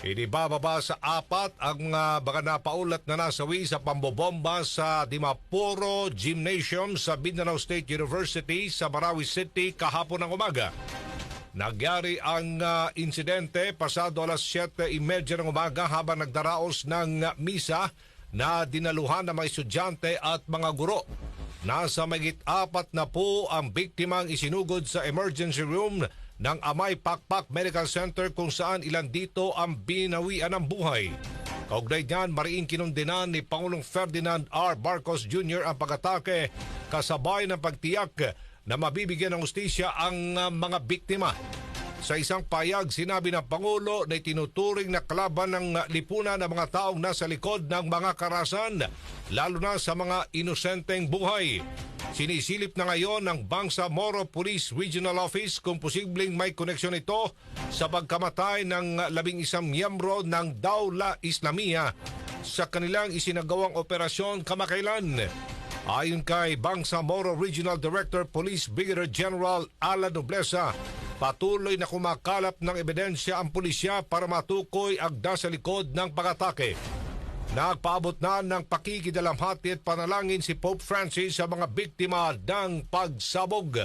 Inibababa sa apat ang mga napaulat na nasawi sa pambobomba sa Dimapuro Gymnasium sa Mindanao State University sa Marawi City kahapon ng umaga. Nagyari ang uh, insidente pasado alas 7.30 ng umaga habang nagdaraos ng uh, misa na dinaluhan ng mga estudyante at mga guro. Nasa magit apat na po ang biktimang isinugod sa emergency room ng Amay Pakpak Medical Center kung saan ilan dito ang binawian ng buhay. Kaugnay niyan, mariing kinundinan ni Pangulong Ferdinand R. Marcos Jr. ang pag-atake kasabay ng pagtiyak na mabibigyan ng ustisya ang uh, mga biktima. Sa isang payag, sinabi ng Pangulo na tinuturing na kalaban ng lipunan ng mga taong nasa likod ng mga karasan, lalo na sa mga inosenteng buhay. Sinisilip na ngayon ng Bangsamoro Police Regional Office kung posibleng may koneksyon ito sa pagkamatay ng labing isang miyembro ng Daula Islamia sa kanilang isinagawang operasyon kamakailan. Ayon kay Bangsamoro Regional Director Police Brigadier General Alan Noblesa, patuloy na kumakalap ng ebidensya ang pulisya para matukoy ang sa likod ng pag-atake. Nagpaabot na ng pakikidalamhati at panalangin si Pope Francis sa mga biktima ng pagsabog.